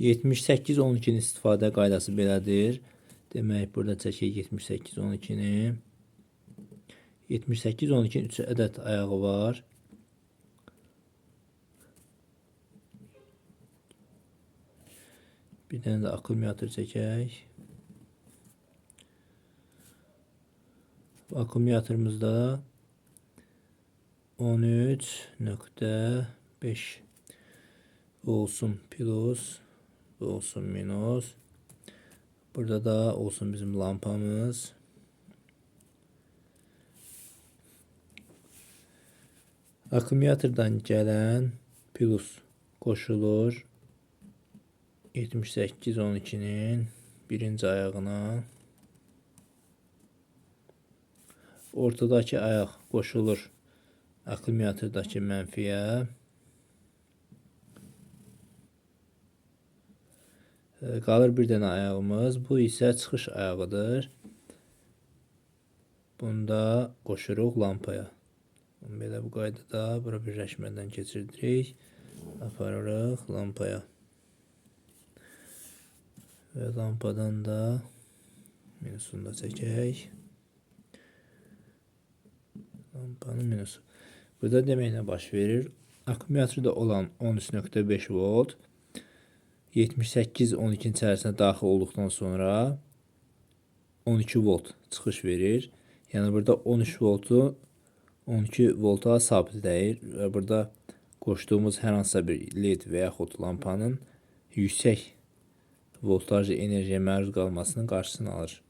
78-12-nin istifadə qaydası belədir. Demək, burada çəkək 78-12-ni. 78-12-nin 3 ədəd ayağı var. Bir dənə də akkumulyator çəkək. Akkumulyatorumuzda 13.5 olsun plus olsun minus burada da olsun bizim lampamız. Akkumulyatordan gələn plus qoşulur 78-12-nin birinci ayağına. Ortadakı ayaq qoşulur akkumulятordakı mənfiyə. Qalır bir dənə ayağımız. Bu isə çıxış ayağıdır. Bunda qoşuruq lampaya. Belə bu qaydada bura birləşmədən keçirdirik. Aparırıq lampaya. Və lampadan da minusunu da çəkək. Lampanın minusu. Burada demək baş verir? Akkumulyatorda olan 13.5 volt 78-12-nin içərisinə daxil olduqdan sonra 12 volt çıxış verir. Yəni burada 13 voltu 12 volta sabitləyir və burada qoşduğumuz hər hansısa bir led və yaxud lampanın yüksək voltajlı enerjiyə məruz qalmasının qarşısını alır.